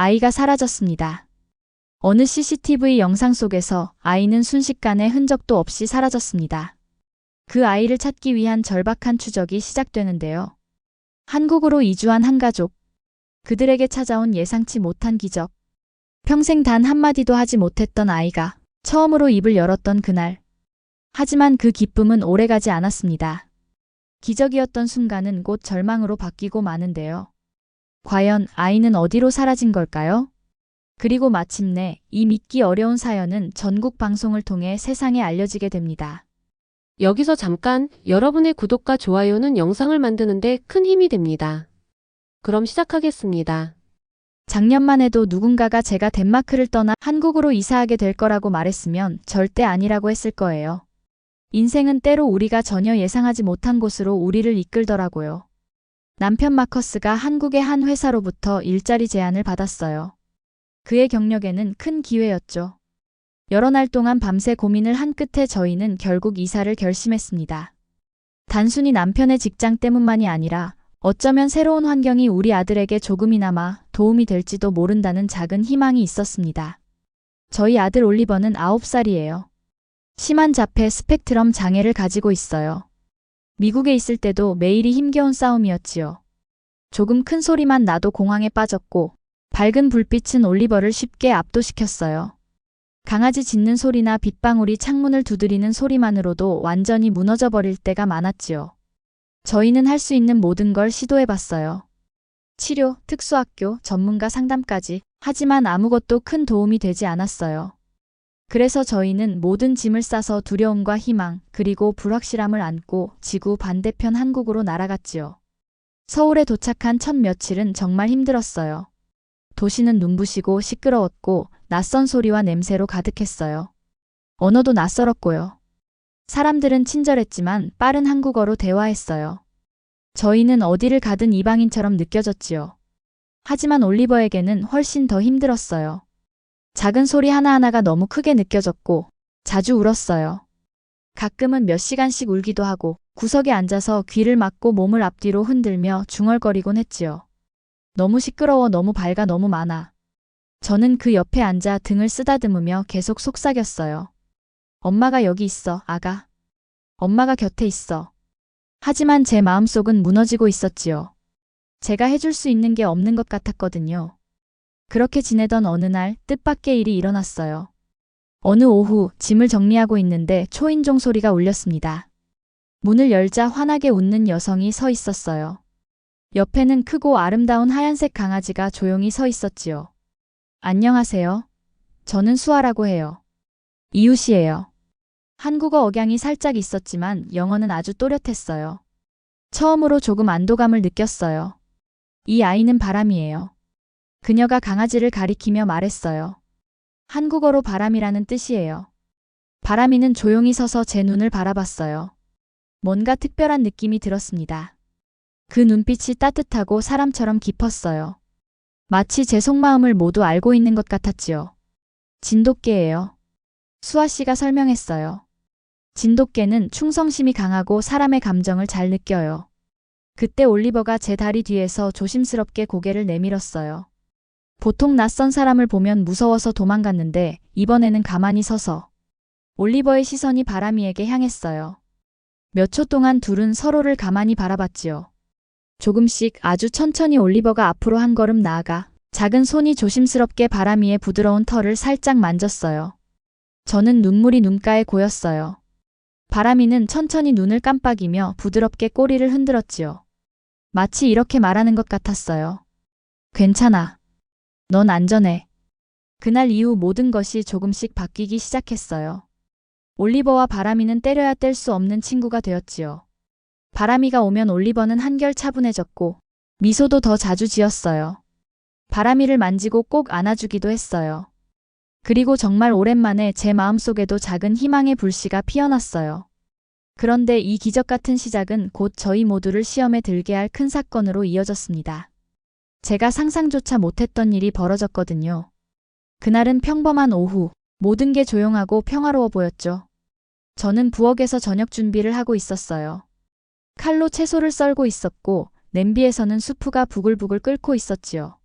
아이가 사라졌습니다. 어느 CCTV 영상 속에서 아이는 순식간에 흔적도 없이 사라졌습니다. 그 아이를 찾기 위한 절박한 추적이 시작되는데요. 한국으로 이주한 한 가족. 그들에게 찾아온 예상치 못한 기적. 평생 단 한마디도 하지 못했던 아이가 처음으로 입을 열었던 그날. 하지만 그 기쁨은 오래가지 않았습니다. 기적이었던 순간은 곧 절망으로 바뀌고 마는데요. 과연 아이는 어디로 사라진 걸까요? 그리고 마침내 이 믿기 어려운 사연은 전국 방송을 통해 세상에 알려지게 됩니다. 여기서 잠깐 여러분의 구독과 좋아요는 영상을 만드는데 큰 힘이 됩니다. 그럼 시작하겠습니다. 작년만 해도 누군가가 제가 덴마크를 떠나 한국으로 이사하게 될 거라고 말했으면 절대 아니라고 했을 거예요. 인생은 때로 우리가 전혀 예상하지 못한 곳으로 우리를 이끌더라고요. 남편 마커스가 한국의 한 회사로부터 일자리 제안을 받았어요. 그의 경력에는 큰 기회였죠. 여러 날 동안 밤새 고민을 한 끝에 저희는 결국 이사를 결심했습니다. 단순히 남편의 직장 때문만이 아니라 어쩌면 새로운 환경이 우리 아들에게 조금이나마 도움이 될지도 모른다는 작은 희망이 있었습니다. 저희 아들 올리버는 9살이에요. 심한 자폐 스펙트럼 장애를 가지고 있어요. 미국에 있을 때도 매일이 힘겨운 싸움이었지요. 조금 큰 소리만 나도 공황에 빠졌고 밝은 불빛은 올리버를 쉽게 압도시켰어요. 강아지 짖는 소리나 빗방울이 창문을 두드리는 소리만으로도 완전히 무너져 버릴 때가 많았지요. 저희는 할 수 있는 모든 걸 시도해 봤어요. 치료, 특수학교, 전문가 상담까지. 하지만 아무것도 큰 도움이 되지 않았어요. 그래서 저희는 모든 짐을 싸서 두려움과 희망, 그리고 불확실함을 안고 지구 반대편 한국으로 날아갔지요. 서울에 도착한 첫 며칠은 정말 힘들었어요. 도시는 눈부시고 시끄러웠고 낯선 소리와 냄새로 가득했어요. 언어도 낯설었고요. 사람들은 친절했지만 빠른 한국어로 대화했어요. 저희는 어디를 가든 이방인처럼 느껴졌지요. 하지만 올리버에게는 훨씬 더 힘들었어요. 작은 소리 하나하나가 너무 크게 느껴졌고 자주 울었어요. 가끔은 몇 시간씩 울기도 하고 구석에 앉아서 귀를 막고 몸을 앞뒤로 흔들며 중얼거리곤 했지요. 너무 시끄러워 너무 밝아 너무 많아. 저는 그 옆에 앉아 등을 쓰다듬으며 계속 속삭였어요. 엄마가 여기 있어, 아가. 엄마가 곁에 있어. 하지만 제 마음속은 무너지고 있었지요. 제가 해줄 수 있는 게 없는 것 같았거든요. 그렇게 지내던 어느 날 뜻밖의 일이 일어났어요. 어느 오후 짐을 정리하고 있는데 초인종 소리가 울렸습니다. 문을 열자 환하게 웃는 여성이 서 있었어요. 옆에는 크고 아름다운 하얀색 강아지가 조용히 서 있었지요. 안녕하세요. 저는 수아라고 해요. 이웃이에요. 한국어 억양이 살짝 있었지만 영어는 아주 또렷했어요. 처음으로 조금 안도감을 느꼈어요. 이 아이는 바람이에요. 그녀가 강아지를 가리키며 말했어요. 한국어로 바람이라는 뜻이에요. 바람이는 조용히 서서 제 눈을 바라봤어요. 뭔가 특별한 느낌이 들었습니다. 그 눈빛이 따뜻하고 사람처럼 깊었어요. 마치 제 속마음을 모두 알고 있는 것 같았지요. 진돗개예요. 수아 씨가 설명했어요. 진돗개는 충성심이 강하고 사람의 감정을 잘 느껴요. 그때 올리버가 제 다리 뒤에서 조심스럽게 고개를 내밀었어요. 보통 낯선 사람을 보면 무서워서 도망갔는데 이번에는 가만히 서서 올리버의 시선이 바람이에게 향했어요. 몇 초 동안 둘은 서로를 가만히 바라봤지요. 조금씩 아주 천천히 올리버가 앞으로 한 걸음 나아가 작은 손이 조심스럽게 바람이의 부드러운 털을 살짝 만졌어요. 저는 눈물이 눈가에 고였어요. 바람이는 천천히 눈을 깜빡이며 부드럽게 꼬리를 흔들었지요. 마치 이렇게 말하는 것 같았어요. 괜찮아. 넌 안전해. 그날 이후 모든 것이 조금씩 바뀌기 시작했어요. 올리버와 바람이는 때려야 뗄 수 없는 친구가 되었지요. 바람이가 오면 올리버는 한결 차분해졌고 미소도 더 자주 지었어요. 바람이를 만지고 꼭 안아주기도 했어요. 그리고 정말 오랜만에 제 마음속에도 작은 희망의 불씨가 피어났어요. 그런데 이 기적 같은 시작은 곧 저희 모두를 시험에 들게 할 큰 사건으로 이어졌습니다. 제가 상상조차 못했던 일이 벌어졌거든요. 그날은 평범한 오후, 모든 게 조용하고 평화로워 보였죠. 저는 부엌에서 저녁 준비를 하고 있었어요. 칼로 채소를 썰고 있었고, 냄비에서는 수프가 부글부글 끓고 있었지요.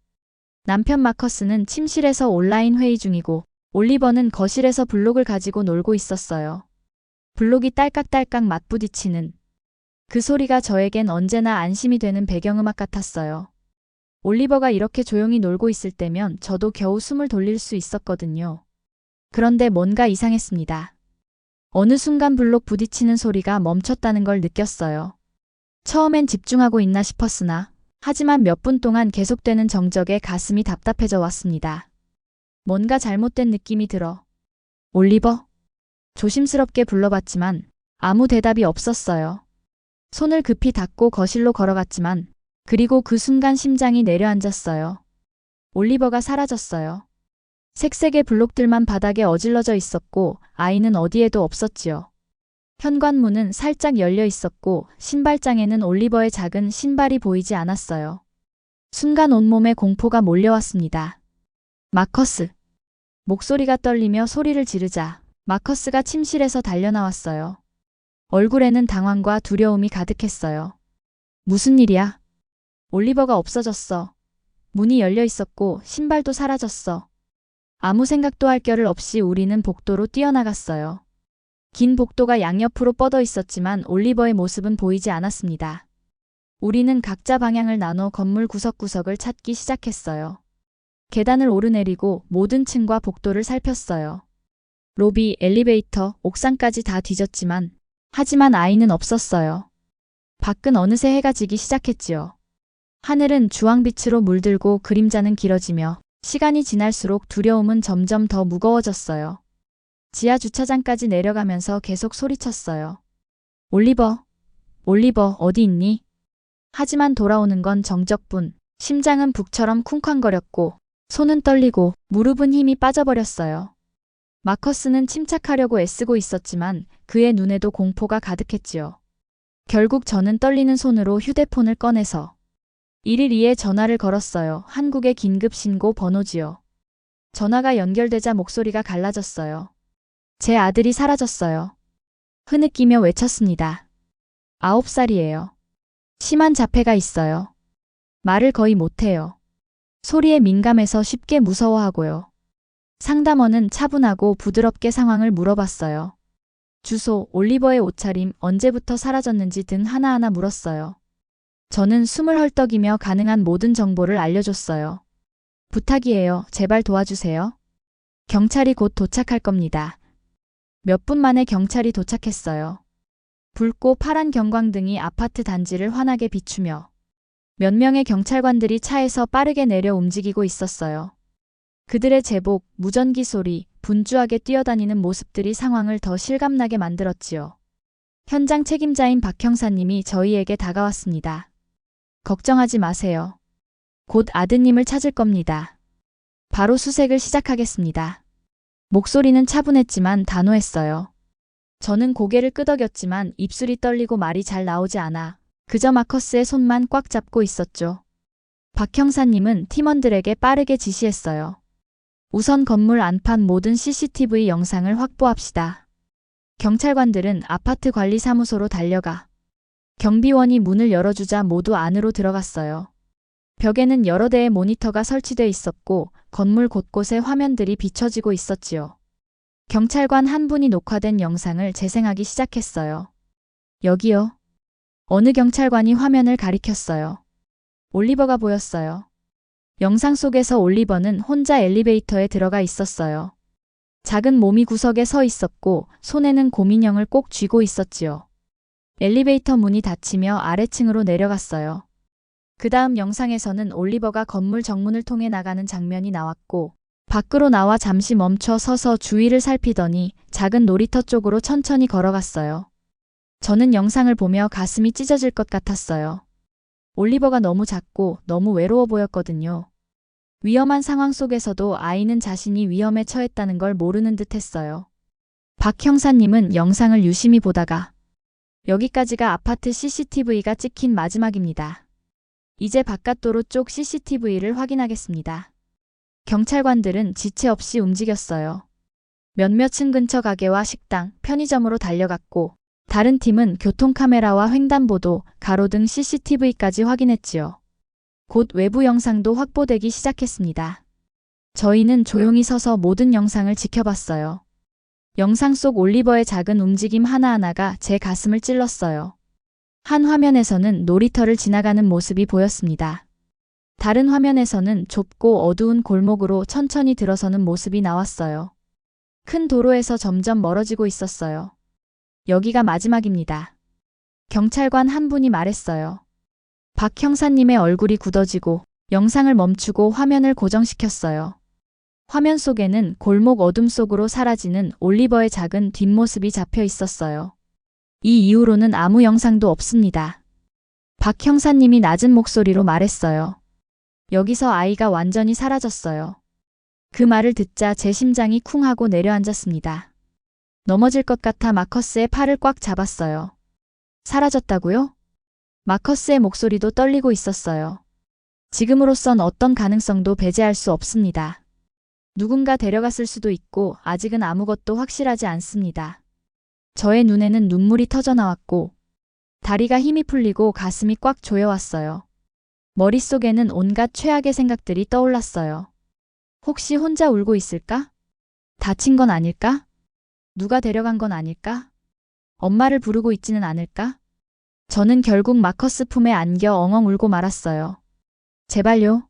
남편 마커스는 침실에서 온라인 회의 중이고 올리버는 거실에서 블록을 가지고 놀고 있었어요. 블록이 딸깍딸깍 맞부딪히는 그 소리가 저에겐 언제나 안심이 되는 배경음악 같았어요. 올리버가 이렇게 조용히 놀고 있을 때면 저도 겨우 숨을 돌릴 수 있었거든요. 그런데 뭔가 이상했습니다. 어느 순간 블록 부딪히는 소리가 멈췄다는 걸 느꼈어요. 처음엔 집중하고 있나 싶었으나 하지만 몇 분 동안 계속되는 정적에 가슴이 답답해져 왔습니다. 뭔가 잘못된 느낌이 들어. 올리버? 조심스럽게 불러봤지만 아무 대답이 없었어요. 손을 급히 닫고 거실로 걸어갔지만 그리고 그 순간 심장이 내려앉았어요. 올리버가 사라졌어요. 색색의 블록들만 바닥에 어질러져 있었고 아이는 어디에도 없었지요. 현관문은 살짝 열려 있었고 신발장에는 올리버의 작은 신발이 보이지 않았어요. 순간 온몸에 공포가 몰려왔습니다. 마커스. 목소리가 떨리며 소리를 지르자 마커스가 침실에서 달려나왔어요. 얼굴에는 당황과 두려움이 가득했어요. 무슨 일이야? 올리버가 없어졌어. 문이 열려 있었고 신발도 사라졌어. 아무 생각도 할 겨를 없이 우리는 복도로 뛰어나갔어요. 긴 복도가 양옆으로 뻗어 있었지만 올리버의 모습은 보이지 않았습니다. 우리는 각자 방향을 나눠 건물 구석구석을 찾기 시작했어요. 계단을 오르내리고 모든 층과 복도를 살폈어요. 로비, 엘리베이터, 옥상까지 다 뒤졌지만 하지만 아이는 없었어요. 밖은 어느새 해가 지기 시작했지요. 하늘은 주황빛으로 물들고 그림자는 길어지며 시간이 지날수록 두려움은 점점 더 무거워졌어요. 지하 주차장까지 내려가면서 계속 소리쳤어요. 올리버, 올리버, 어디 있니? 하지만 돌아오는 건 정적뿐. 심장은 북처럼 쿵쾅거렸고, 손은 떨리고, 무릎은 힘이 빠져버렸어요. 마커스는 침착하려고 애쓰고 있었지만 그의 눈에도 공포가 가득했지요. 결국 저는 떨리는 손으로 휴대폰을 꺼내서 112에 전화를 걸었어요. 한국의 긴급 신고 번호지요. 전화가 연결되자 목소리가 갈라졌어요. 제 아들이 사라졌어요. 흐느끼며 외쳤습니다. 아홉 살이에요. 심한 자폐가 있어요. 말을 거의 못해요. 소리에 민감해서 쉽게 무서워하고요. 상담원은 차분하고 부드럽게 상황을 물어봤어요. 주소, 올리버의 옷차림, 언제부터 사라졌는지 등 하나하나 물었어요. 저는 숨을 헐떡이며 가능한 모든 정보를 알려줬어요. 부탁이에요. 제발 도와주세요. 경찰이 곧 도착할 겁니다. 몇 분 만에 경찰이 도착했어요. 붉고 파란 경광등이 아파트 단지를 환하게 비추며 몇 명의 경찰관들이 차에서 빠르게 내려 움직이고 있었어요. 그들의 제복, 무전기 소리, 분주하게 뛰어다니는 모습들이 상황을 더 실감나게 만들었지요. 현장 책임자인 박 형사님이 저희에게 다가왔습니다. 걱정하지 마세요. 곧 아드님을 찾을 겁니다. 바로 수색을 시작하겠습니다. 목소리는 차분했지만 단호했어요. 저는 고개를 끄덕였지만 입술이 떨리고 말이 잘 나오지 않아 그저 마커스의 손만 꽉 잡고 있었죠. 박 형사님은 팀원들에게 빠르게 지시했어요. 우선 건물 안팎 모든 CCTV 영상을 확보합시다. 경찰관들은 아파트 관리사무소로 달려가 경비원이 문을 열어주자 모두 안으로 들어갔어요. 벽에는 여러 대의 모니터가 설치돼 있었고 건물 곳곳에 화면들이 비춰지고 있었지요. 경찰관 한 분이 녹화된 영상을 재생하기 시작했어요. 여기요. 어느 경찰관이 화면을 가리켰어요. 올리버가 보였어요. 영상 속에서 올리버는 혼자 엘리베이터에 들어가 있었어요. 작은 몸이 구석에 서 있었고 손에는 곰인형을 꼭 쥐고 있었지요. 엘리베이터 문이 닫히며 아래층으로 내려갔어요. 그 다음 영상에서는 올리버가 건물 정문을 통해 나가는 장면이 나왔고 밖으로 나와 잠시 멈춰 서서 주위를 살피더니 작은 놀이터 쪽으로 천천히 걸어갔어요. 저는 영상을 보며 가슴이 찢어질 것 같았어요. 올리버가 너무 작고 너무 외로워 보였거든요. 위험한 상황 속에서도 아이는 자신이 위험에 처했다는 걸 모르는 듯 했어요. 박 형사님은 영상을 유심히 보다가 여기까지가 아파트 CCTV가 찍힌 마지막입니다. 이제 바깥도로 쪽 CCTV를 확인하겠습니다. 경찰관들은 지체 없이 움직였어요. 몇몇 층 근처 가게와 식당, 편의점으로 달려갔고 다른 팀은 교통카메라와 횡단보도, 가로등 CCTV까지 확인했지요. 곧 외부 영상도 확보되기 시작했습니다. 저희는 조용히 서서 모든 영상을 지켜봤어요. 영상 속 올리버의 작은 움직임 하나하나가 제 가슴을 찔렀어요. 한 화면에서는 놀이터를 지나가는 모습이 보였습니다. 다른 화면에서는 좁고 어두운 골목으로 천천히 들어서는 모습이 나왔어요. 큰 도로에서 점점 멀어지고 있었어요. 여기가 마지막입니다. 경찰관 한 분이 말했어요. 박 형사님의 얼굴이 굳어지고 영상을 멈추고 화면을 고정시켰어요. 화면 속에는 골목 어둠 속으로 사라지는 올리버의 작은 뒷모습이 잡혀 있었어요. 이 이후로는 아무 영상도 없습니다. 박 형사님이 낮은 목소리로 말했어요. 여기서 아이가 완전히 사라졌어요. 그 말을 듣자 제 심장이 쿵 하고 내려앉았습니다. 넘어질 것 같아 마커스의 팔을 꽉 잡았어요. 사라졌다고요? 마커스의 목소리도 떨리고 있었어요. 지금으로선 어떤 가능성도 배제할 수 없습니다. 누군가 데려갔을 수도 있고 아직은 아무것도 확실하지 않습니다. 저의 눈에는 눈물이 터져 나왔고 다리가 힘이 풀리고 가슴이 꽉 조여왔어요. 머릿속에는 온갖 최악의 생각들이 떠올랐어요. 혹시 혼자 울고 있을까? 다친 건 아닐까? 누가 데려간 건 아닐까? 엄마를 부르고 있지는 않을까? 저는 결국 마커스 품에 안겨 엉엉 울고 말았어요. 제발요.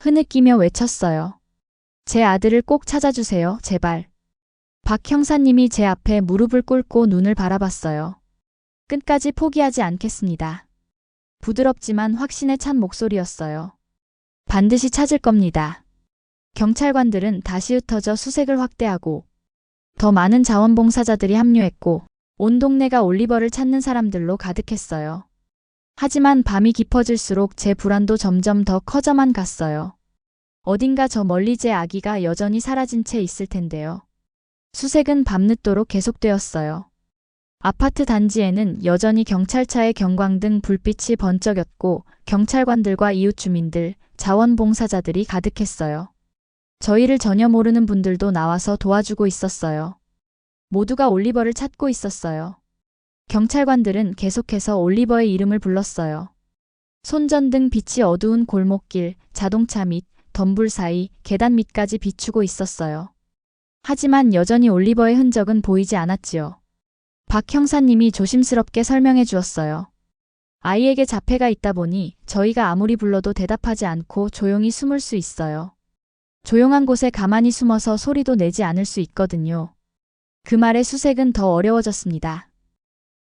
흐느끼며 외쳤어요. 제 아들을 꼭 찾아주세요, 제발. 박 형사님이 제 앞에 무릎을 꿇고 눈을 바라봤어요. 끝까지 포기하지 않겠습니다. 부드럽지만 확신에 찬 목소리였어요. 반드시 찾을 겁니다. 경찰관들은 다시 흩어져 수색을 확대하고 더 많은 자원봉사자들이 합류했고 온 동네가 올리버를 찾는 사람들로 가득했어요. 하지만 밤이 깊어질수록 제 불안도 점점 더 커져만 갔어요. 어딘가 저 멀리 제 아기가 여전히 사라진 채 있을 텐데요. 수색은 밤늦도록 계속되었어요. 아파트 단지에는 여전히 경찰차의 경광등 불빛이 번쩍였고 경찰관들과 이웃 주민들, 자원봉사자들이 가득했어요. 저희를 전혀 모르는 분들도 나와서 도와주고 있었어요. 모두가 올리버를 찾고 있었어요. 경찰관들은 계속해서 올리버의 이름을 불렀어요. 손전등 빛이 어두운 골목길, 자동차 밑, 덤불 사이, 계단 밑까지 비추고 있었어요. 하지만 여전히 올리버의 흔적은 보이지 않았지요. 박 형사님이 조심스럽게 설명해 주었어요. 아이에게 자폐가 있다 보니 저희가 아무리 불러도 대답하지 않고 조용히 숨을 수 있어요. 조용한 곳에 가만히 숨어서 소리도 내지 않을 수 있거든요. 그 말에 수색은 더 어려워졌습니다.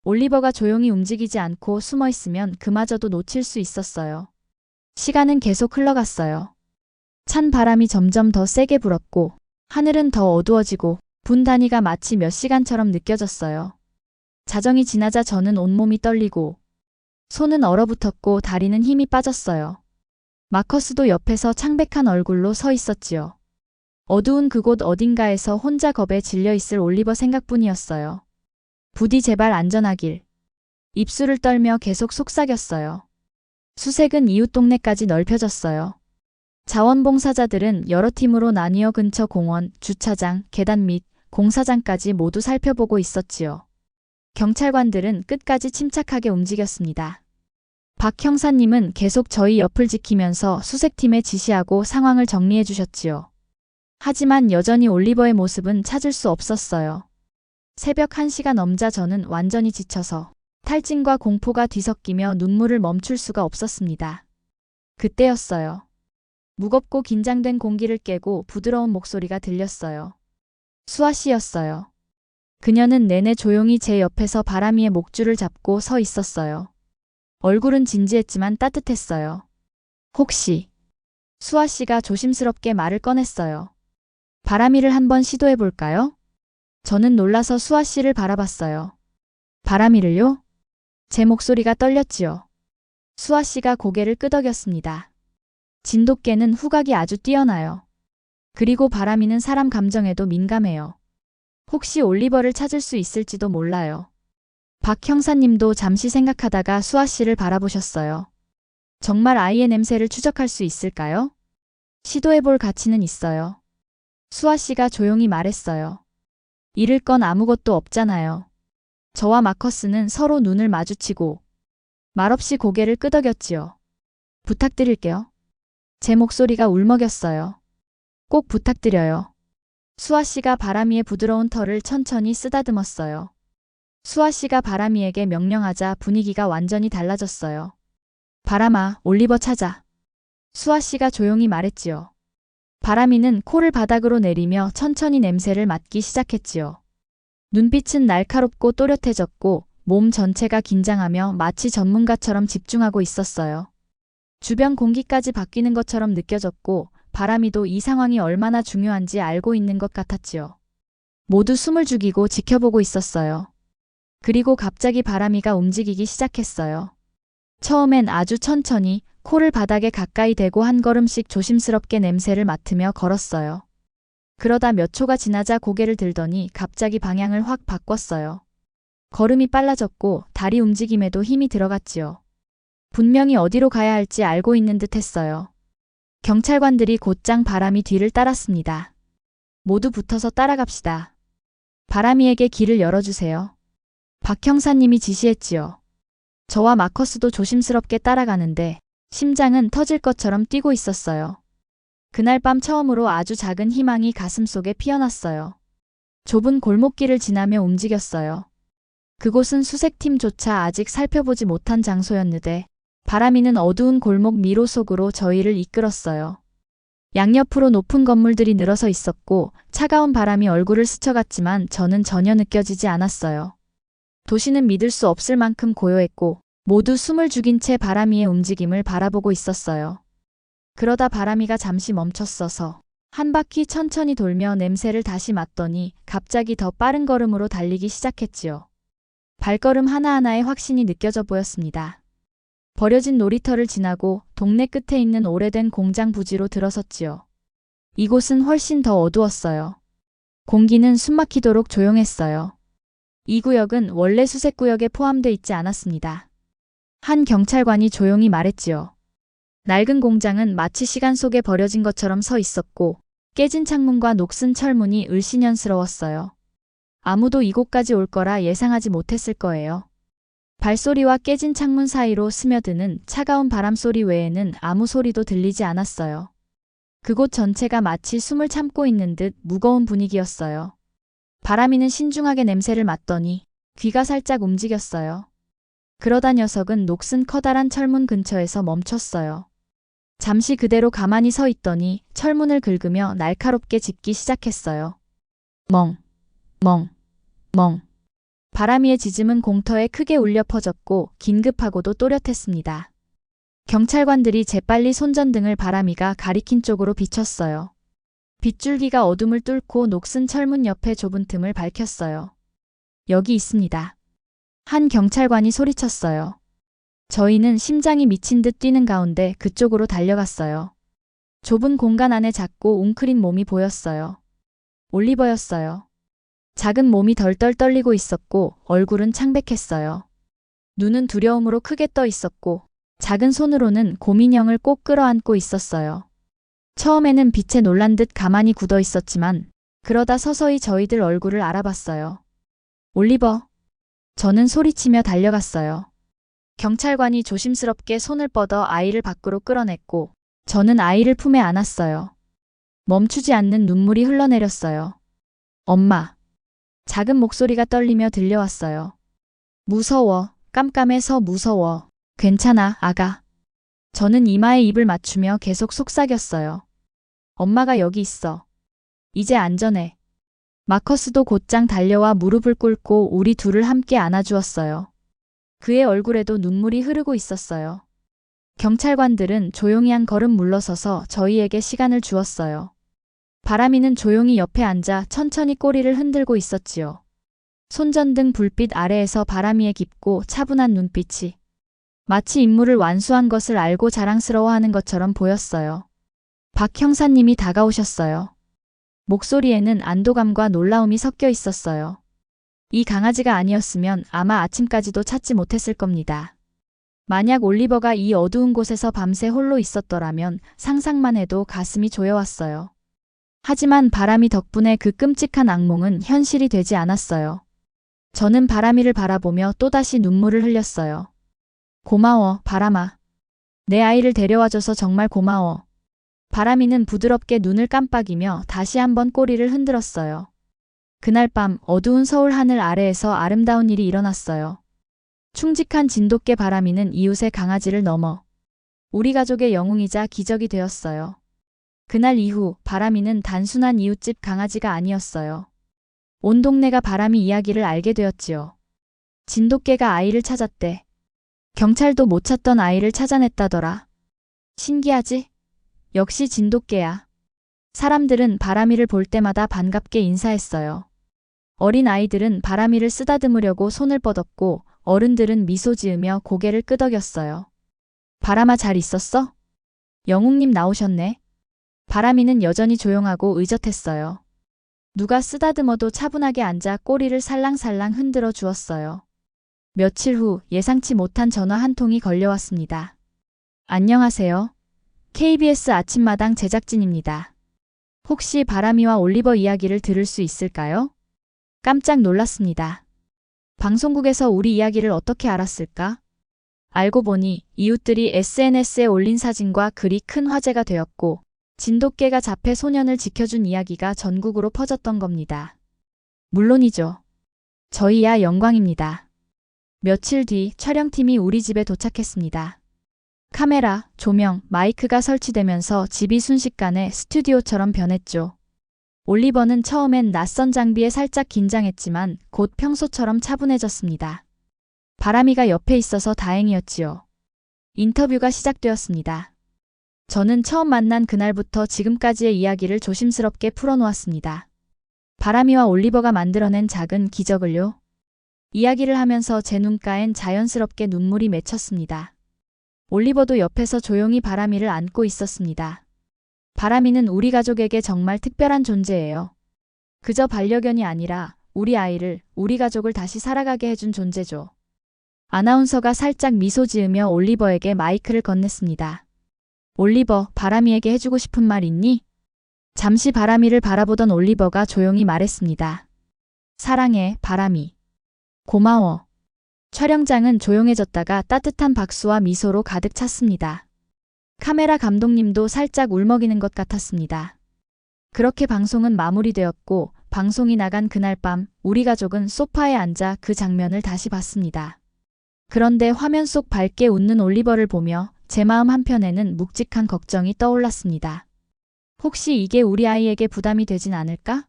올리버가 조용히 움직이지 않고 숨어 있으면 그마저도 놓칠 수 있었어요. 시간은 계속 흘러갔어요. 찬 바람이 점점 더 세게 불었고 하늘은 더 어두워지고 분 단위가 마치 몇 시간처럼 느껴졌어요. 자정이 지나자 저는 온몸이 떨리고 손은 얼어붙었고 다리는 힘이 빠졌어요. 마커스도 옆에서 창백한 얼굴로 서 있었지요. 어두운 그곳 어딘가에서 혼자 겁에 질려 있을 올리버 생각뿐이었어요. 부디 제발 안전하길. 입술을 떨며 계속 속삭였어요. 수색은 이웃 동네까지 넓혀졌어요. 자원봉사자들은 여러 팀으로 나뉘어 근처 공원, 주차장, 계단 및 공사장까지 모두 살펴보고 있었지요. 경찰관들은 끝까지 침착하게 움직였습니다. 박 형사님은 계속 저희 옆을 지키면서 수색팀에 지시하고 상황을 정리해 주셨지요. 하지만 여전히 올리버의 모습은 찾을 수 없었어요. 새벽 1시가 넘자 저는 완전히 지쳐서 탈진과 공포가 뒤섞이며 눈물을 멈출 수가 없었습니다. 그때였어요. 무겁고 긴장된 공기를 깨고 부드러운 목소리가 들렸어요. 수아 씨였어요. 그녀는 내내 조용히 제 옆에서 바람이의 목줄을 잡고 서 있었어요. 얼굴은 진지했지만 따뜻했어요. 혹시 수아 씨가 조심스럽게 말을 꺼냈어요. 바람이를 한번 시도해 볼까요? 저는 놀라서 수아 씨를 바라봤어요. 바람이를요? 제 목소리가 떨렸지요. 수아 씨가 고개를 끄덕였습니다. 진돗개는 후각이 아주 뛰어나요. 그리고 바람이는 사람 감정에도 민감해요. 혹시 올리버를 찾을 수 있을지도 몰라요. 박 형사님도 잠시 생각하다가 수아 씨를 바라보셨어요. 정말 아이의 냄새를 추적할 수 있을까요? 시도해볼 가치는 있어요. 수아 씨가 조용히 말했어요. 잃을 건 아무것도 없잖아요. 저와 마커스는 서로 눈을 마주치고 말없이 고개를 끄덕였지요. 부탁드릴게요. 제 목소리가 울먹였어요. 꼭 부탁드려요. 수아 씨가 바람이의 부드러운 털을 천천히 쓰다듬었어요. 수아 씨가 바람이에게 명령하자 분위기가 완전히 달라졌어요. 바람아, 올리버 찾아. 수아 씨가 조용히 말했지요. 바람이는 코를 바닥으로 내리며 천천히 냄새를 맡기 시작했지요. 눈빛은 날카롭고 또렷해졌고 몸 전체가 긴장하며 마치 전문가처럼 집중하고 있었어요. 주변 공기까지 바뀌는 것처럼 느껴졌고 바람이도 이 상황이 얼마나 중요한지 알고 있는 것 같았지요. 모두 숨을 죽이고 지켜보고 있었어요. 그리고 갑자기 바람이가 움직이기 시작했어요. 처음엔 아주 천천히 코를 바닥에 가까이 대고 한 걸음씩 조심스럽게 냄새를 맡으며 걸었어요. 그러다 몇 초가 지나자 고개를 들더니 갑자기 방향을 확 바꿨어요. 걸음이 빨라졌고 다리 움직임에도 힘이 들어갔지요. 분명히 어디로 가야 할지 알고 있는 듯 했어요. 경찰관들이 곧장 바람이 뒤를 따랐습니다. 모두 붙어서 따라갑시다. 바람이에게 길을 열어주세요. 박 형사님이 지시했지요. 저와 마커스도 조심스럽게 따라가는데 심장은 터질 것처럼 뛰고 있었어요. 그날 밤 처음으로 아주 작은 희망이 가슴속에 피어났어요. 좁은 골목길을 지나며 움직였어요. 그곳은 수색팀조차 아직 살펴보지 못한 장소였는데 바람이는 어두운 골목 미로 속으로 저희를 이끌었어요. 양옆으로 높은 건물들이 늘어서 있었고 차가운 바람이 얼굴을 스쳐갔지만 저는 전혀 느껴지지 않았어요. 도시는 믿을 수 없을 만큼 고요했고 모두 숨을 죽인 채 바람이의 움직임을 바라보고 있었어요. 그러다 바람이가 잠시 멈췄어서 한 바퀴 천천히 돌며 냄새를 다시 맡더니 갑자기 더 빠른 걸음으로 달리기 시작했지요. 발걸음 하나하나에 확신이 느껴져 보였습니다. 버려진 놀이터를 지나고 동네 끝에 있는 오래된 공장 부지로 들어섰지요. 이곳은 훨씬 더 어두웠어요. 공기는 숨막히도록 조용했어요. 이 구역은 원래 수색구역에 포함돼 있지 않았습니다. 한 경찰관이 조용히 말했지요. 낡은 공장은 마치 시간 속에 버려진 것처럼 서 있었고 깨진 창문과 녹슨 철문이 을씨년스러웠어요. 아무도 이곳까지 올 거라 예상하지 못했을 거예요. 발소리와 깨진 창문 사이로 스며드는 차가운 바람 소리 외에는 아무 소리도 들리지 않았어요. 그곳 전체가 마치 숨을 참고 있는 듯 무거운 분위기였어요. 바람이는 신중하게 냄새를 맡더니 귀가 살짝 움직였어요. 그러다 녀석은 녹슨 커다란 철문 근처에서 멈췄어요. 잠시 그대로 가만히 서 있더니 철문을 긁으며 날카롭게 짚기 시작했어요. 멍, 멍, 멍. 바람이의 짖음은 공터에 크게 울려 퍼졌고 긴급하고도 또렷했습니다. 경찰관들이 재빨리 손전등을 바람이가 가리킨 쪽으로 비췄어요. 빗줄기가 어둠을 뚫고 녹슨 철문 옆에 좁은 틈을 밝혔어요. 여기 있습니다. 한 경찰관이 소리쳤어요. 저희는 심장이 미친 듯 뛰는 가운데 그쪽으로 달려갔어요. 좁은 공간 안에 작고 웅크린 몸이 보였어요. 올리버였어요. 작은 몸이 덜덜 떨리고 있었고 얼굴은 창백했어요. 눈은 두려움으로 크게 떠 있었고 작은 손으로는 고민형을 꼭 끌어안고 있었어요. 처음에는 빛에 놀란 듯 가만히 굳어 있었지만 그러다 서서히 저희들 얼굴을 알아봤어요. 올리버. 저는 소리치며 달려갔어요. 경찰관이 조심스럽게 손을 뻗어 아이를 밖으로 끌어냈고 저는 아이를 품에 안았어요. 멈추지 않는 눈물이 흘러내렸어요. 엄마. 작은 목소리가 떨리며 들려왔어요. 무서워. 깜깜해서 무서워. 괜찮아, 아가. 저는 이마에 입을 맞추며 계속 속삭였어요. 엄마가 여기 있어. 이제 안전해. 마커스도 곧장 달려와 무릎을 꿇고 우리 둘을 함께 안아주었어요. 그의 얼굴에도 눈물이 흐르고 있었어요. 경찰관들은 조용히 한 걸음 물러서서 저희에게 시간을 주었어요. 바람이는 조용히 옆에 앉아 천천히 꼬리를 흔들고 있었지요. 손전등 불빛 아래에서 바람이의 깊고 차분한 눈빛이 마치 임무를 완수한 것을 알고 자랑스러워하는 것처럼 보였어요. 박 형사님이 다가오셨어요. 목소리에는 안도감과 놀라움이 섞여 있었어요. 이 강아지가 아니었으면 아마 아침까지도 찾지 못했을 겁니다. 만약 올리버가 이 어두운 곳에서 밤새 홀로 있었더라면 상상만 해도 가슴이 조여왔어요. 하지만 바람이 덕분에 그 끔찍한 악몽은 현실이 되지 않았어요. 저는 바람이를 바라보며 또다시 눈물을 흘렸어요. 고마워, 바람아. 내 아이를 데려와줘서 정말 고마워. 바람이는 부드럽게 눈을 깜빡이며 다시 한번 꼬리를 흔들었어요. 그날 밤 어두운 서울 하늘 아래에서 아름다운 일이 일어났어요. 충직한 진돗개 바람이는 이웃의 강아지를 넘어 우리 가족의 영웅이자 기적이 되었어요. 그날 이후 바람이는 단순한 이웃집 강아지가 아니었어요. 온 동네가 바람이 이야기를 알게 되었지요. 진돗개가 아이를 찾았대. 경찰도 못 찾던 아이를 찾아냈다더라. 신기하지? 역시 진돗개야. 사람들은 바람이를 볼 때마다 반갑게 인사했어요. 어린 아이들은 바람이를 쓰다듬으려고 손을 뻗었고 어른들은 미소 지으며 고개를 끄덕였어요. 바람아 잘 있었어? 영웅님 나오셨네. 바람이는 여전히 조용하고 의젓했어요. 누가 쓰다듬어도 차분하게 앉아 꼬리를 살랑살랑 흔들어 주었어요. 며칠 후 예상치 못한 전화 한 통이 걸려왔습니다. 안녕하세요. KBS 아침마당 제작진입니다. 혹시 바람이와 올리버 이야기를 들을 수 있을까요? 깜짝 놀랐습니다. 방송국에서 우리 이야기를 어떻게 알았을까? 알고 보니 이웃들이 SNS에 올린 사진과 글이 큰 화제가 되었고 진돗개가 잡혀 소년을 지켜준 이야기가 전국으로 퍼졌던 겁니다. 물론이죠. 저희야 영광입니다. 며칠 뒤 촬영팀이 우리 집에 도착했습니다. 카메라, 조명, 마이크가 설치되면서 집이 순식간에 스튜디오처럼 변했죠. 올리버는 처음엔 낯선 장비에 살짝 긴장했지만 곧 평소처럼 차분해졌습니다. 바람이가 옆에 있어서 다행이었지요. 인터뷰가 시작되었습니다. 저는 처음 만난 그날부터 지금까지의 이야기를 조심스럽게 풀어놓았습니다. 바람이와 올리버가 만들어낸 작은 기적을요. 이야기를 하면서 제 눈가엔 자연스럽게 눈물이 맺혔습니다. 올리버도 옆에서 조용히 바람이를 안고 있었습니다. 바람이는 우리 가족에게 정말 특별한 존재예요. 그저 반려견이 아니라 우리 아이를, 우리 가족을 다시 살아가게 해준 존재죠. 아나운서가 살짝 미소 지으며 올리버에게 마이크를 건넸습니다. 올리버, 바람이에게 해주고 싶은 말 있니? 잠시 바람이를 바라보던 올리버가 조용히 말했습니다. 사랑해, 바람이. 고마워. 촬영장은 조용해졌다가 따뜻한 박수와 미소로 가득 찼습니다. 카메라 감독님도 살짝 울먹이는 것 같았습니다. 그렇게 방송은 마무리되었고 방송이 나간 그날 밤 우리 가족은 소파에 앉아 그 장면을 다시 봤습니다. 그런데 화면 속 밝게 웃는 올리버를 보며 제 마음 한편에는 묵직한 걱정이 떠올랐습니다. 혹시 이게 우리 아이에게 부담이 되진 않을까?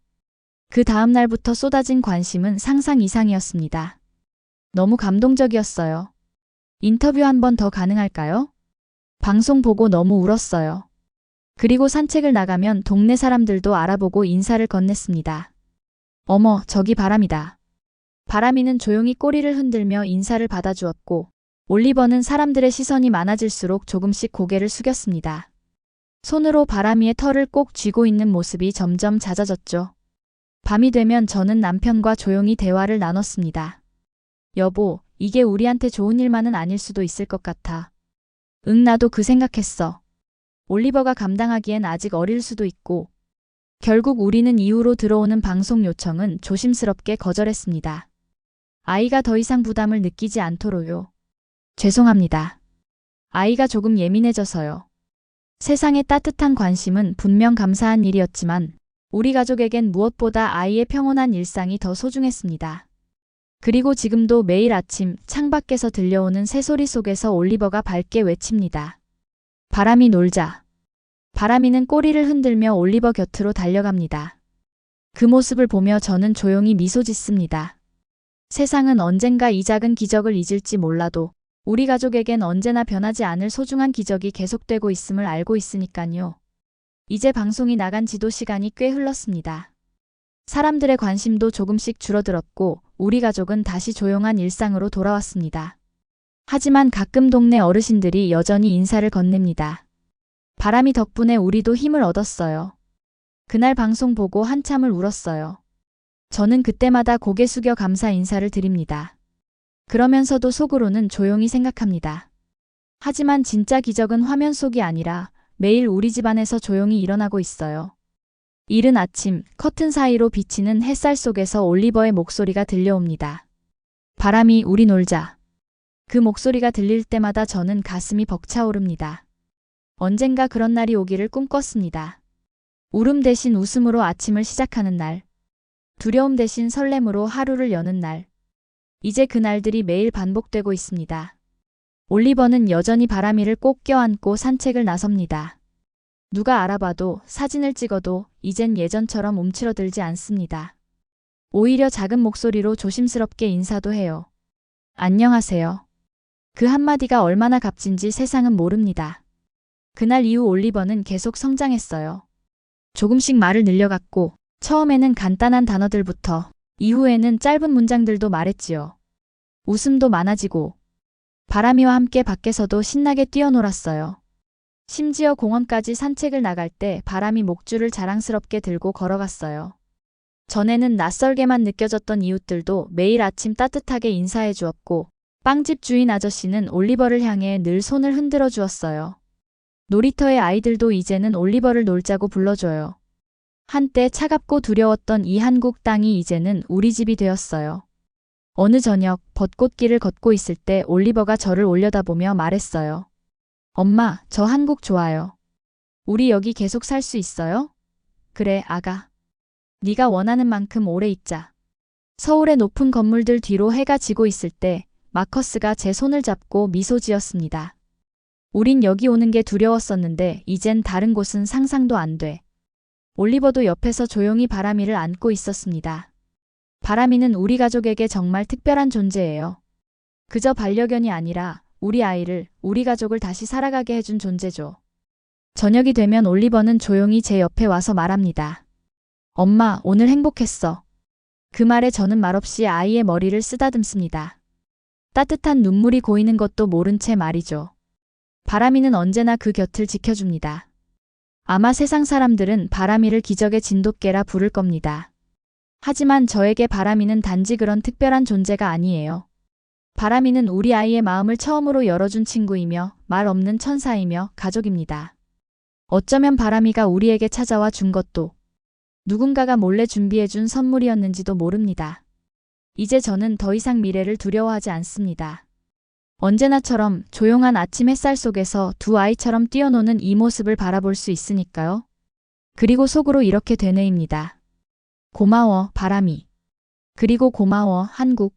그 다음 날부터 쏟아진 관심은 상상 이상이었습니다. 너무 감동적이었어요. 인터뷰 한 번 더 가능할까요? 방송 보고 너무 울었어요. 그리고 산책을 나가면 동네 사람들도 알아보고 인사를 건넸습니다. 어머, 저기 바람이다. 바람이는 조용히 꼬리를 흔들며 인사를 받아주었고, 올리버는 사람들의 시선이 많아질수록 조금씩 고개를 숙였습니다. 손으로 바람이의 털을 꼭 쥐고 있는 모습이 점점 잦아졌죠. 밤이 되면 저는 남편과 조용히 대화를 나눴습니다. 여보, 이게 우리한테 좋은 일만은 아닐 수도 있을 것 같아. 응, 나도 그 생각했어. 올리버가 감당하기엔 아직 어릴 수도 있고. 결국 우리는 이후로 들어오는 방송 요청은 조심스럽게 거절했습니다. 아이가 더 이상 부담을 느끼지 않도록요. 죄송합니다. 아이가 조금 예민해져서요. 세상의 따뜻한 관심은 분명 감사한 일이었지만 우리 가족에겐 무엇보다 아이의 평온한 일상이 더 소중했습니다. 그리고 지금도 매일 아침 창밖에서 들려오는 새소리 속에서 올리버가 밝게 외칩니다. 바람이 놀자. 바람이는 꼬리를 흔들며 올리버 곁으로 달려갑니다. 그 모습을 보며 저는 조용히 미소 짓습니다. 세상은 언젠가 이 작은 기적을 잊을지 몰라도 우리 가족에겐 언제나 변하지 않을 소중한 기적이 계속되고 있음을 알고 있으니까요. 이제 방송이 나간 지도 시간이 꽤 흘렀습니다. 사람들의 관심도 조금씩 줄어들었고 우리 가족은 다시 조용한 일상으로 돌아왔습니다. 하지만 가끔 동네 어르신들이 여전히 인사를 건넵니다. 바람이 덕분에 우리도 힘을 얻었어요. 그날 방송 보고 한참을 울었어요. 저는 그때마다 고개 숙여 감사 인사를 드립니다. 그러면서도 속으로는 조용히 생각합니다. 하지만 진짜 기적은 화면 속이 아니라 매일 우리 집안에서 조용히 일어나고 있어요. 이른 아침 커튼 사이로 비치는 햇살 속에서 올리버의 목소리가 들려옵니다. 바람이 우리 놀자. 그 목소리가 들릴 때마다 저는 가슴이 벅차오릅니다. 언젠가 그런 날이 오기를 꿈꿨습니다. 울음 대신 웃음으로 아침을 시작하는 날. 두려움 대신 설렘으로 하루를 여는 날. 이제 그 날들이 매일 반복되고 있습니다. 올리버는 여전히 바람이를 꼭 껴안고 산책을 나섭니다. 누가 알아봐도 사진을 찍어도 이젠 예전처럼 움츠러들지 않습니다. 오히려 작은 목소리로 조심스럽게 인사도 해요. 안녕하세요. 그 한마디가 얼마나 값진지 세상은 모릅니다. 그날 이후 올리버는 계속 성장했어요. 조금씩 말을 늘려갔고, 처음에는 간단한 단어들부터, 이후에는 짧은 문장들도 말했지요. 웃음도 많아지고, 바람이와 함께 밖에서도 신나게 뛰어놀았어요. 심지어 공원까지 산책을 나갈 때 바람이 목줄을 자랑스럽게 들고 걸어갔어요. 전에는 낯설게만 느껴졌던 이웃들도 매일 아침 따뜻하게 인사해 주었고, 빵집 주인 아저씨는 올리버를 향해 늘 손을 흔들어 주었어요. 놀이터의 아이들도 이제는 올리버를 놀자고 불러줘요. 한때 차갑고 두려웠던 이 한국 땅이 이제는 우리 집이 되었어요. 어느 저녁 벚꽃길을 걷고 있을 때 올리버가 저를 올려다보며 말했어요. 엄마, 저 한국 좋아요. 우리 여기 계속 살 수 있어요? 그래, 아가. 네가 원하는 만큼 오래 있자. 서울의 높은 건물들 뒤로 해가 지고 있을 때 마커스가 제 손을 잡고 미소 지었습니다. 우린 여기 오는 게 두려웠었는데 이젠 다른 곳은 상상도 안 돼. 올리버도 옆에서 조용히 바람이를 안고 있었습니다. 바람이는 우리 가족에게 정말 특별한 존재예요. 그저 반려견이 아니라 우리 아이를, 우리 가족을 다시 살아가게 해준 존재죠. 저녁이 되면 올리버는 조용히 제 옆에 와서 말합니다. 엄마, 오늘 행복했어. 그 말에 저는 말없이 아이의 머리를 쓰다듬습니다. 따뜻한 눈물이 고이는 것도 모른 채 말이죠. 바람이는 언제나 그 곁을 지켜줍니다. 아마 세상 사람들은 바람이를 기적의 진돗개라 부를 겁니다. 하지만 저에게 바람이는 단지 그런 특별한 존재가 아니에요. 바람이는 우리 아이의 마음을 처음으로 열어준 친구이며 말 없는 천사이며 가족입니다. 어쩌면 바람이가 우리에게 찾아와 준 것도 누군가가 몰래 준비해준 선물이었는지도 모릅니다. 이제 저는 더 이상 미래를 두려워하지 않습니다. 언제나처럼 조용한 아침 햇살 속에서 두 아이처럼 뛰어노는 이 모습을 바라볼 수 있으니까요. 그리고 속으로 이렇게 되뇌입니다. 고마워, 바람이. 그리고 고마워, 한국.